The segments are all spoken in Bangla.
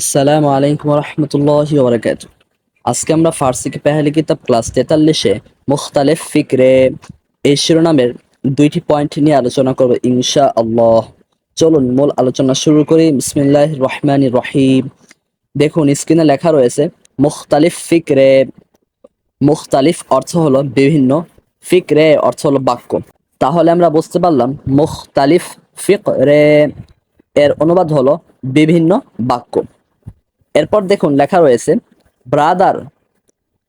আসসালামু আলাইকুম রহমতুল্লাহ বরকাত আজকে আমরা ফার্সি কি পেহালি কিতাব ক্লাস তেতাল্লিশে মুখতালেফ ফিকরে এই শিরোনামের দুইটি পয়েন্ট নিয়ে আলোচনা করব ইনশা আল্লাহ চলুন মূল আলোচনা শুরু করি। বিসমিল্লাহ রহমান রহিম। দেখুন স্ক্রিনে লেখা রয়েছে, মুখতালিফ ফিকরে। মুখতালিফ অর্থ হলো বিভিন্ন, ফিকরে অর্থ হলো বাক্য। তাহলে আমরা বুঝতে পারলাম, মুখতালিফ ফিকরে। এর অনুবাদ হলো বিভিন্ন বাক্য। এরপর দেখুন লেখা রয়েছে, ব্রাদার,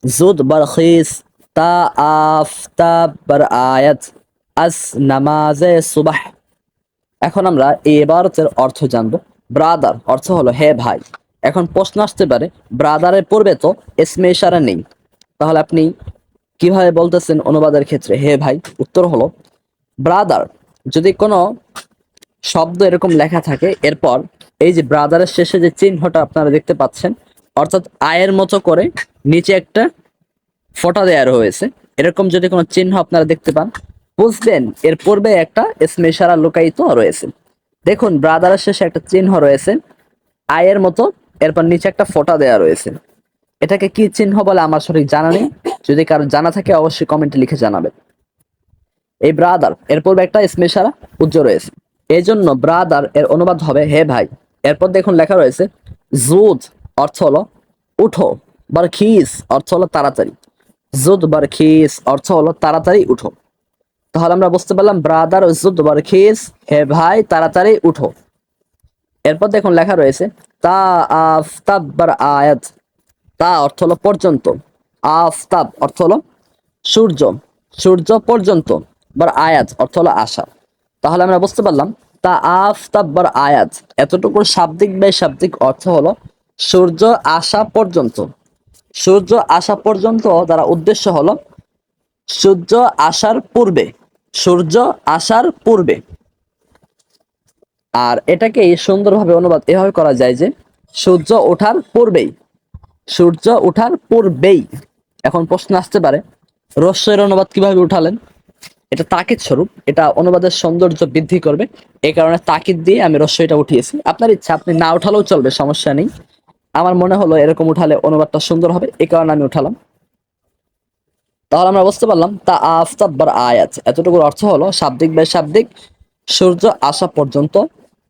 জুদ বরখিস তা আফতাব বার আয়াত আস নামাজে সুবাহ। এখন আমরা এই এবারতের অর্থ জানব। ব্রাদার অর্থ হলো, হে ভাই। এখন প্রশ্ন আসতে পারে, ব্রাদারের পূর্বে তো এসমে ইশারা নেই? তাহলে আপনি কীভাবে বলতেছেন অনুবাদের ক্ষেত্রে, হে ভাই? উত্তর হলো, ব্রাদার যদি কোনো শব্দ এরকম লেখা থাকে, এরপর এই যে ব্রাদারের শেষে যে চিহ্নটা আপনারা দেখতে পাচ্ছেন, অর্থাৎ আয়ের মতো করে নিচে একটা ফোঁটা দেওয়া রয়েছে। এরকম যদি কোনো চিহ্ন আপনারা দেখতে পান, বুঝবেন এর পূর্বে একটা স্মেশারা লুকায়িত রয়েছে। দেখুন, ব্রাদারের শেষে একটা চিহ্ন রয়েছে, আয়ের মতো, এরপর নিচে একটা ফোঁটা দেওয়া রয়েছে। এটাকে কি চিহ্ন বলে আমার সঠিক জানা নেই। যদি কারও জানা থাকে, অবশ্যই কমেন্টে লিখে জানাবেন। এই ব্রাদার, এর পূর্বে একটা স্মেশারা উজ্জ্বল রয়েছে। এই জন্য ব্রাদার এর অনুবাদ হবে, হে ভাই এরপর দেখুন লেখা রয়েছে, জুদ অর্থ হলো উঠো, বারখিস অর্থ হলো তাড়াতাড়ি। জুদ, বারখিস অর্থ হলো তাড়াতাড়ি উঠো। তাহলে আমরা বুঝতে পারলাম, ব্রাদার, জুদ, বারখিস, হে ভাই, তাড়াতাড়ি উঠো। এরপর দেখুন লেখা রয়েছে, তা আফতাব বার আয়াত। তা অর্থ হলো পর্যন্ত। আফতাব অর্থ হলো সূর্য। সূর্য পর্যন্ত। বার আয়াত অর্থ হলো আশা। তাহলে আমরা বুঝতে পারলাম তা আফতাব্বার আয়াত। এতটুকু শাব্দিক বে শাব্দিক অর্থ হলো, সূর্য আসা পর্যন্ত। সূর্য আসা পর্যন্ত দ্বারা উদ্দেশ্য হলো, সূর্য আসার পূর্বে, সূর্য আসার পূর্বে। আর এটাকে সুন্দরভাবে অনুবাদ এভাবে করা যায় যে, সূর্য ওঠার পূর্বেই, সূর্য ওঠার পূর্বেই। এখন প্রশ্ন আসতে পারে রস্যের অনুবাদ কীভাবে উঠালেন? এটা তাকিদ স্বরূপ, এটা অনুবাদের সৌন্দর্য বৃদ্ধি করবে। এই কারণে তাকিদ দিয়ে আমি রস্যইটা উঠিয়েছি। আপনার ইচ্ছা, আপনি না উঠালেও চলবে, সমস্যা নেই। আমার মনে হলো এরকম উঠালে অনুবাদটা সুন্দর হবে, এই কারণে আমি উঠালাম। তাহলে আমরা বুঝতে পারলাম, তা আফতাব্বার আয়াত। এতটুকুর অর্থ হলো শাব্দিক বে শাব্দিক, সূর্য আসা পর্যন্ত।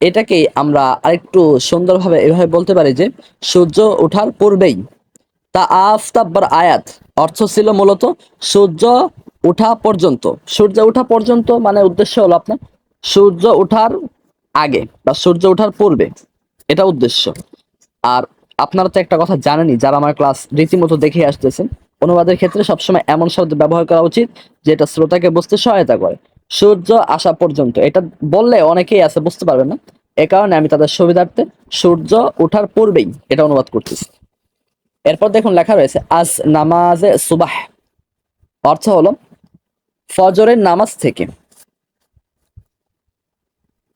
এটাকেই আমরা আরেকটু সুন্দরভাবে এভাবে বলতে পারি যে, সূর্য ওঠার পূর্বেই। তা আফতাব্বার আয়াত, অর্থ ছিল মূলত সূর্য উঠা পর্যন্ত, সূর্য ওঠা পর্যন্ত মানে উদ্দেশ্য হলো আপনার সূর্য ওঠার আগে বা সূর্য ওঠার পূর্বে, এটা উদ্দেশ্য। আর আপনারা তো একটা কথা জানেনই, যারা আমার ক্লাস রীতিমতো দেখে আসতেছেন, অনুবাদের ক্ষেত্রে সবসময় এমন শব্দ ব্যবহার করা উচিত যেটা শ্রোতাকে বুঝতে সহায়তা করে। সূর্য আসা পর্যন্ত, এটা বললে অনেকেই আছে, বুঝতে পারবেন না। এ কারণে আমি তাদের সুবিধার্থে সূর্য ওঠার পূর্বেই এটা অনুবাদ করতেছি। এরপর দেখুন লেখা রয়েছে, আজ নামাজে সুবাহ, অর্থ হলো ফজরের নামাজ থেকে।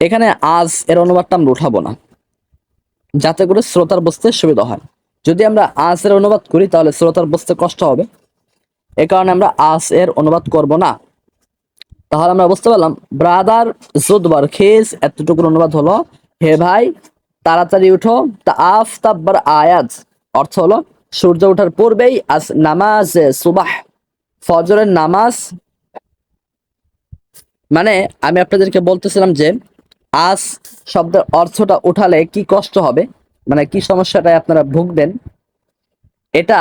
এখানে আজ এর অনুবাদটা আমরা উঠাবো না। যাতে করে শ্রোতার বুঝতে সুবিধা হয়। যদি আমরা আজ এর অনুবাদ করি, তাহলে শ্রোতার বুঝতে কষ্ট হবে। এ কারণে আমরা আজ এর অনুবাদ করব না। তাহলে আমরা বুঝতে পারলাম, ব্রাদার জুদবার, খেজ এতটুকুর অনুবাদ হলো, হে ভাই, তাড়াতাড়ি উঠো, তা আফ আফতাব্বার আয়াজ, অর্থ হলো, সূর্য ওঠার পূর্বেই আজ নামাজ সুবাহ, ফজরের নামাজ মানে আমি আপনাদেরকে বলতেছিলাম যে, আজ শব্দের অর্থটা উঠালে কি কষ্ট হবে? মানে কি সমস্যাটায় আপনারা ভুগবেন? এটা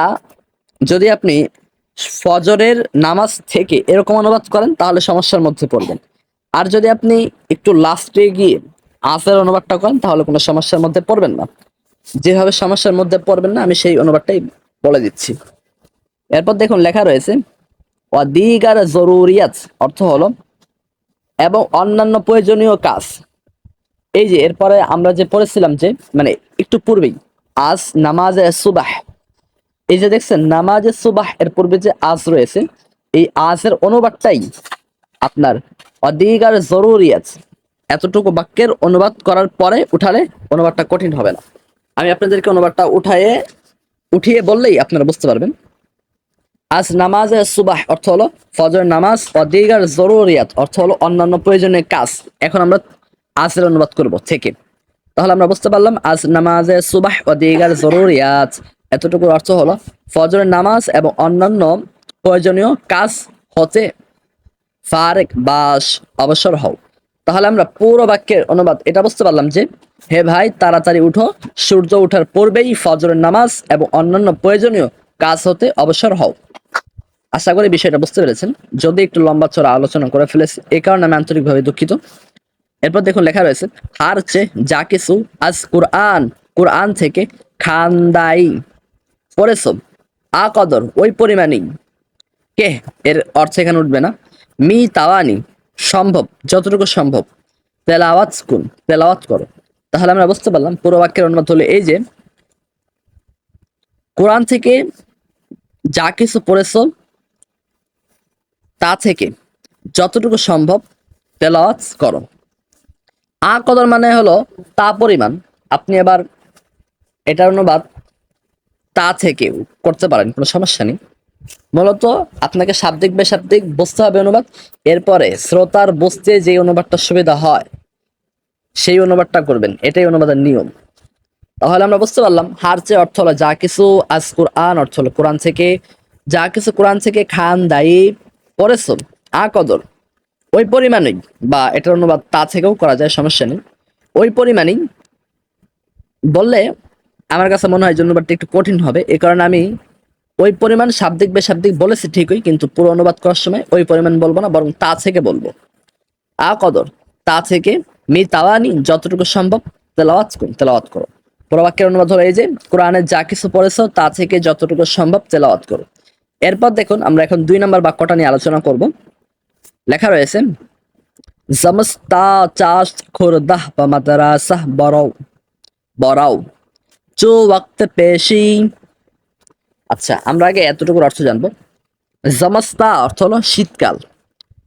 যদি আপনি ফজরের নামাজ থেকে এরকম অনুবাদ করেন, তাহলে সমস্যার মধ্যে পড়বেন। আর যদি আপনি একটু লাস্টে গিয়ে আসের অনুবাদটা করেন, তাহলে কোনো সমস্যার মধ্যে পড়বেন না। যেভাবে সমস্যার মধ্যে পড়বেন না, আমি সেই অনুবাদটাই বলে দিচ্ছি। এরপর দেখুন, লেখা রয়েছে অদিগার জরুরিয়াত অর্থ হলো এবং অন্যান্য প্রয়োজনীয় কাজ। এই যে, এরপরে আমরা যে পড়েছিলাম যে মানে একটু পূর্বেই, আজ নামাজে সুবাহ। এই যে দেখছেন, নামাজে সুবাহ এর পূর্বে যে আজ রয়েছে, এই আজের অনুবাদটাই আপনার অধিকার জরুরি আছে এতটুকু বাক্যের অনুবাদ করার পরে উঠালে অনুবাদটা কঠিন হবে না। আমি আপনাদেরকে অনুবাদটা উঠায়ে, উঠিয়ে বললেই আপনারা বুঝতে পারবেন। আজ নামাজে সুবাহ, অর্থ হলো ফজর নামাজ অধিকার জরুরিয়াত, অর্থ হলো অন্যান্য প্রয়োজনীয় কাজ। এখন আমরা আজের অনুবাদ করব থেকে। তাহলে আমরা বুঝতে পারলাম, আজ নামাজে সুবাহ দিগার জরুরিয়াত। এতটুকু অর্থ হলো ফজরের নামাজ এবং অন্যান্য প্রয়োজনীয় কাজ হতে ফারেক, বাস, অবসর হও। তাহলে আমরা পুরো বাক্যের অনুবাদ, এটা বুঝতে পারলাম যে, হে ভাই, তাড়াতাড়ি উঠো। সূর্য ওঠার পূর্বেই ফজরের নামাজ এবং অন্যান্য প্রয়োজনীয় কাজ হতে অবসর হও। আশা করি বিষয়টা বুঝতে পেরেছেন। যদি একটু লম্বা চড়া আলোচনা করে ফেলেছি এই কারণে আমি আন্তরিকভাবে দুঃখিত। এরপর দেখুন লেখা রয়েছে, হার চে যা কিছু আজ কুরআন কুরআন থেকে খানদাই, পড়েছ, আ কদর, ওই পরিমাণই। কে? এর অর্থ এখানে উঠবে না। মি তাওয়ানি, সম্ভব, যতটুকু সম্ভব। তেলাওয়াত কুন তেলাওয়াত করো। তাহলে আমরা বুঝতে পারলাম পুরো বাক্যের অনুবাদ হলো এই যে, কোরআন থেকে যা কিছু পড়েছ তা থেকে যতটুকু সম্ভব তেলাওয়াত করো। আ কদর মানে হলো তা পরিমাণ। আপনি এবার এটার অনুবাদ তা থেকে করতে পারেন, কোনো সমস্যা নেই। মূলত আপনাকে শাব্দিক, বেশাব্দিক বুঝতে হবে অনুবাদ। এরপরে শ্রোতার বুঝতে যে অনুবাদটা সুবিধা হয়, সেই অনুবাদটা করবেন। এটাই অনুবাদের নিয়ম। তাহলে আমরা বুঝতে পারলাম, হার চেয়ে অর্থ হলো যা কিছু আজ কোরআন অর্থ হলো। কোরআন থেকে, যা কিছু কোরআন থেকে খান দায়ী পড়েছ আ কদর ওই পরিমাণেই, বা এটার অনুবাদ তা থেকেও করা যায়, সমস্যা নেই। ওই পরিমাণেই বললে আমার কাছে মনে হয় যে অনুবাদটা একটু কঠিন হবে। এই কারণে আমি ওই পরিমাণ শাব্দিক, বেশাব্দিক বলেছি ঠিকই, কিন্তু পুরো অনুবাদ করার সময় ওই পরিমাণ বলব না, বরং তা থেকে বলব। আ কদর তা থেকে মি তাওয়ানি যতটুকু সম্ভব তেলাওয়াত করুন, তেলাওয়াত করো। পুরো বাক্যের অনুবাদ হলো এই যে কোরআনে যা কিছু পড়েছো, তা থেকে যতটুকু সম্ভব তেলাওয়াত করো। এরপর দেখুন, আমরা এখন দুই নম্বর বাক্যটা নিয়ে আলোচনা করব। লেখা রয়েছে, জমস্তা চাষ খুরদাহ মাদ্রাসাহ বরাও। বরাও। চো ওয়াক্ত পেশি। আচ্ছা আমরা আগে এতটুকুর অর্থ জানব। জমস্তা অর্থ হলো শীতকাল।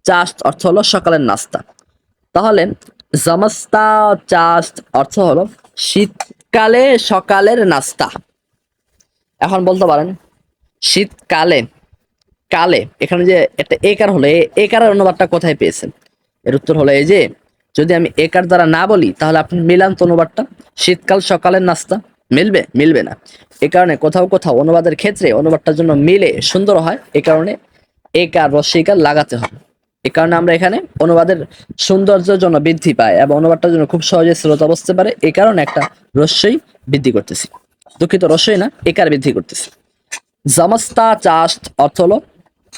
চাষ অর্থ হলো সকালের নাস্তা। তাহলে, জমস্তা চাষ অর্থ হলো শীতকালে সকালের নাস্তা। এখন বলতে পারেন শীতকালে, কালে, এখানে যে একটা একার হলো একারের অনুবাদটা কোথায় পেয়েছেন? এর উত্তর হলো এই যে, যদি আমি একার দ্বারা না বলি, তাহলে আপনি মিলান তো অনুবাদটা, শীতকাল সকালের নাস্তা, মিলবে? মিলবে না। এ কারণে কোথাও কোথাও অনুবাদের ক্ষেত্রে অনুবাদটার জন্য মিলে সুন্দর হয়, এ কারণে একার রস্যিকার লাগাতে হয় এ কারণে আমরা এখানে অনুবাদের সৌন্দর্যের জন্য বৃদ্ধি পায় এবং অনুবাদটার জন্য খুব সহজে শ্রোতা বসতে পারে, এ কারণে একটা রস্যই বৃদ্ধি করতেছি। দুঃখিত রস্যই না, একার বৃদ্ধি করতেছি। জামাস্তা চাষ অর্থ হলো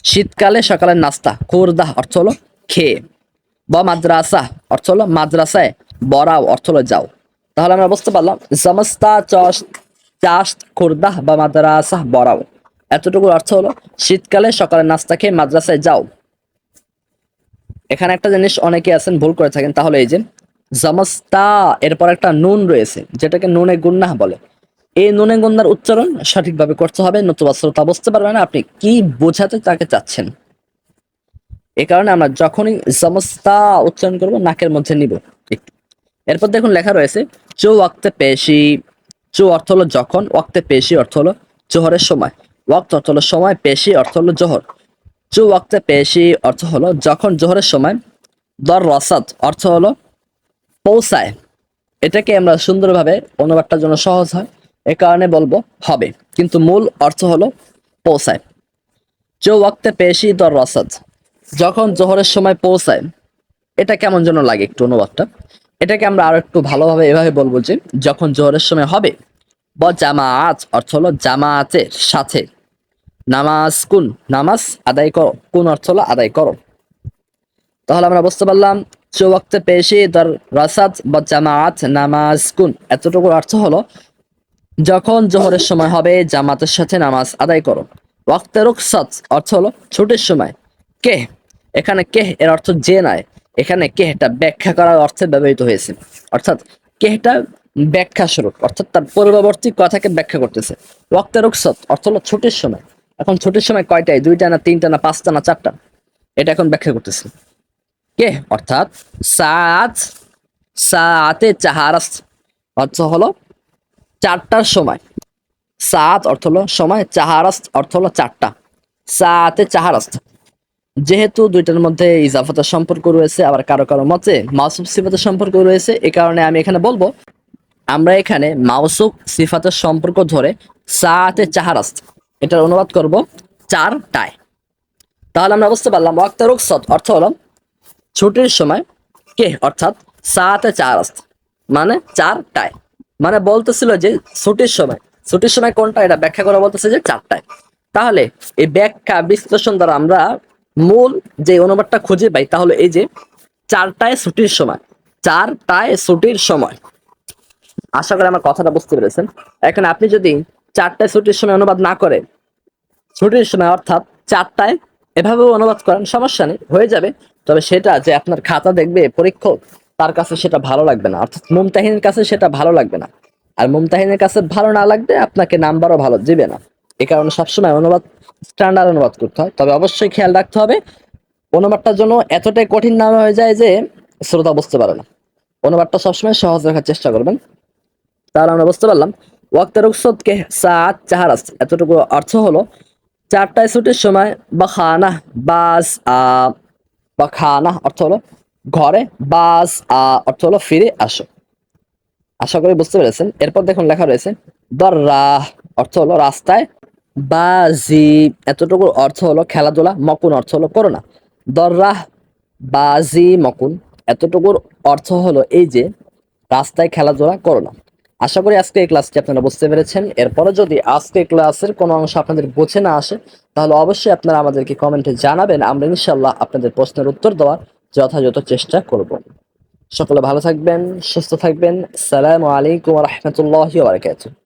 শীতকালে সকালের নাস্তা, খুরদাহ অর্থ হলো খেয়ে। বা মাদ্রাসা অর্থ হলো মাদ্রাসায় বরাও অর্থ হলো যাও। তাহলে আমরা বুঝতে পারলাম, জামাস্তা চাষ চাষ খুরদাহ বা মাদ্রাসা বরাও। এতটুকু অর্থ হলো শীতকালে সকালের নাস্তা খেয়ে মাদ্রাসায় যাও। এখানে একটা জিনিস অনেকে আছেন, ভুল করে থাকেন। তাহলে এই যে, জামাস্তা, এরপর একটা নুন রয়েছে, যেটাকে নুনে গুন্নাহ বলে। এই নুনে গুন্নার উচ্চারণ সঠিকভাবে করতে হবে, নতুবা শ্রোতা বুঝতে পারবে না আপনি কি বোঝাতে তাকে চাচ্ছেন। এ কারণে আমরা যখনই জামাস্তা উচ্চারণ করব, নাকের মধ্যে নিব এরপর দেখুন লেখা রয়েছে, চো ওয়াক্তে পেশি। চো অর্থ হলো যখন, ওয়াক্তে পেশি অর্থ হলো জোহরের সময়। ওয়াক্ত অর্থ হলো সময়, পেশি অর্থ হলো জোহর। চু ওয়াক্তে পেশি অর্থ হলো যখন, জোহরের সময়। দর রসাদ অর্থ হলো পৌঁছায়। এটাকে আমরা সুন্দরভাবে অনুবাদটার জন্য সহজ হয়। এ কারণে বলব, হবে। কিন্তু মূল অর্থ হলো পৌঁছায়। চো ওয়াক্তে পেশি দর রসাদ। যখন জোহরের সময় পৌঁছায়, এটা কেমন যেন লাগে একটু অনুবাদটা। এটাকে আমরা আরও একটু ভালোভাবে এভাবে বলব যে, যখন জোহরের সময় হবে, ব জামাআত অর্থ হলো জামায়াতের সাথে। নামাজ কুন, নামাজ আদায় করো। কোন অর্থ হলো আদায় করো। তাহলে আমরা বুঝতে পারলাম চৌওয়াক্তে পেশি দর রাসাদ বা জামাত নামাজ কুন। এতটুকু অর্থ হলো যখন জোহরের সময় হবে, জামাতের সাথে নামাজ আদায় করো। ওয়াক্তে রুকসাত অর্থ হলো ছুটির সময়। কে এখানে কে এর অর্থ যে নয় এখানে কেহটা ব্যাখ্যা করার অর্থে ব্যবহৃত হয়েছে। অর্থাৎ কেহটা ব্যাখ্যা স্বরূপ, অর্থাৎ তার পূর্ববর্তী কথাকে ব্যাখ্যা করতেছে। ওয়াক্তে রুকসত অর্থ হলো ছুটির সময়। এখন ছুটির সময় কয়টায়? দুইটা না তিনটা না পাঁচটা না চারটা? এটা এখন ব্যাখ্যা করতেছে। কে অর্থাৎ সাত, সাতে চাহারাস অর্থ হলো চারটার সময়। সাত অর্থ হলো সময় চাহারাস অর্থ হলো চারটা। সাতে চাহারাস যেহেতু দুইটার মধ্যে ইজাফাতের সম্পর্ক রয়েছে, আবার কারও কারও মতে মাসুব সিফাতের সম্পর্ক রয়েছে এই কারণে আমি এখানে বলব, আমরা এখানে মাউসুক সিফাতের সম্পর্ক ধরে সাতে চাহারাস্ত, এটার অনুবাদ করব চারটায়। তাহলে আমরা বুঝতে পারলাম, ওয়াক্তা রুকসত অর্থ হলো ছুটির সময় কে, অর্থাৎ সাতে চারাস্ত মানে চারটায়। মানে বলতেছিল যে ছুটির সময় ছুটির সময় কোনটা? এটা ব্যাখ্যা করা বলতেছে যে চারটায়। তাহলে এই ব্যাখ্যা বিশ্লেষণ দ্বারা আমরা মূল যে অনুবাদটা খুঁজে পাই, তাহলে এই যে চারটায় ছুটির সময়, চারটায় ছুটির সময়। আশা করি আমার কথাটা বুঝতে পেরেছেন। এখন আপনি যদি চারটায় ছুটির সময় অনুবাদ না করে ছুটির সময় অর্থাৎ চারটায় এভাবেও অনুবাদ করেন, সমস্যা নেই, হয়ে যাবে। তবে সেটা যে আপনার খাতা দেখবে, পরীক্ষক তার কাছে সেটা ভালো লাগবে না। অর্থাৎ মুমতাহিনের কাছে সেটা ভালো লাগবে না। আর মুমতাহিনের কাছে ভালো না লাগবে, আপনাকে নাম্বারও ভালো দিবে না। এ কারণে সবসময় অনুবাদ স্ট্যান্ডার্ড অনুবাদ করতে হয়। তবে অবশ্যই খেয়াল রাখতে হবে অনুবাদটার জন্য এতটাই কঠিন না হয়ে যায় যে শ্রোতা বুঝতে পারে না। অনুবাদটা সবসময় সহজ রাখার চেষ্টা করবেন। তাহলে আমরা বুঝতে পারলাম, ওয়াক্তের সাত চাহারাস, এতটুকু অর্থ হলো, চারটায় ছুটির সময় বা খানা বাস বা খানা অর্থ হলো ঘরে, বাস অর্থ হলো ফিরে আসো। আশা করি বুঝতে পেরেছেন। এরপর দেখুন লেখা রয়েছে দর্রাহ অর্থ হলো রাস্তায়, বাজি এতটুকু অর্থ হলো খেলাধুলা, মকুন অর্থ হলো করোনা। দর্রাহ বাজি, মকুন, এতটুকুর অর্থ হলো এই যে রাস্তায় খেলাধুলা করো না আশা করি আজকে এই ক্লাসটি আপনারা বুঝতে পেরেছেন। এরপরে যদি আজকে ক্লাসের কোনো অংশ আপনাদের বোঝে না আসে, তাহলে অবশ্যই আপনারা আমাদেরকে কমেন্টে জানাবেন। আমরা ইনশাল্লাহ আপনাদের প্রশ্নের উত্তর দেওয়ার যথাযথ চেষ্টা করব। সকলে ভালো থাকবেন সুস্থ থাকবেন। সালামু আলাইকুম রহমতুল্লাহ বারকাতুহ।